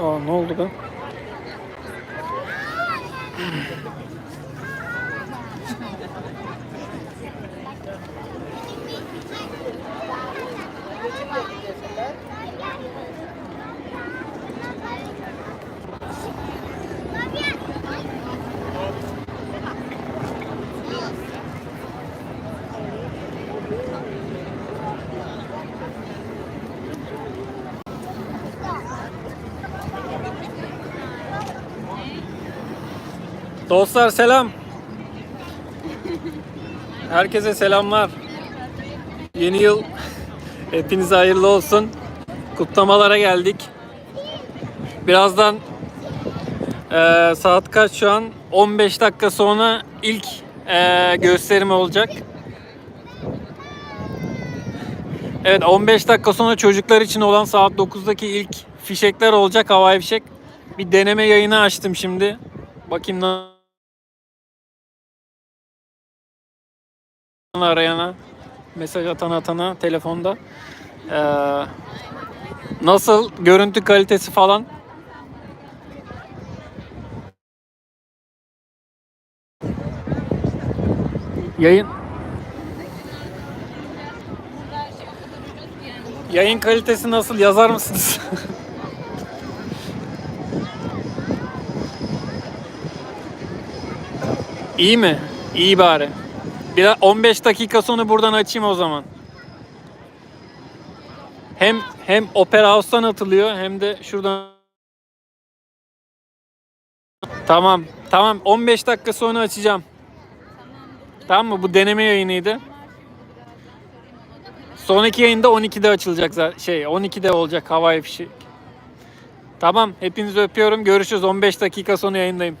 Aa ne oldu be? Dostlar selam. Herkese selamlar. Yeni yıl hepinize hayırlı olsun. Kutlamalara geldik. Birazdan eee, saat kaç şu an? 15 dakika sonra ilk eee gösterim olacak. Evet 15 dakika sonra çocuklar için olan saat 9'daki ilk fişekler olacak havai fişek. Bir deneme yayını açtım şimdi. Bakayım ne arayana, mesaj atan atana telefonda. Ee, nasıl görüntü kalitesi falan? Yayın Yayın kalitesi nasıl yazar mısınız? İyi mi? İyi bari. Bir 15 dakika sonra buradan açayım o zaman. Hem hem Opera House'tan atılıyor hem de şuradan Tamam. Tamam. 15 dakika sonra açacağım. Tamam mı? Bu deneme yayınıydı. Sonraki yayında 12'de açılacak zaten. Şey 12'de olacak havai fişek. Tamam. Hepinizi öpüyorum. Görüşürüz. 15 dakika sonra yayındayım.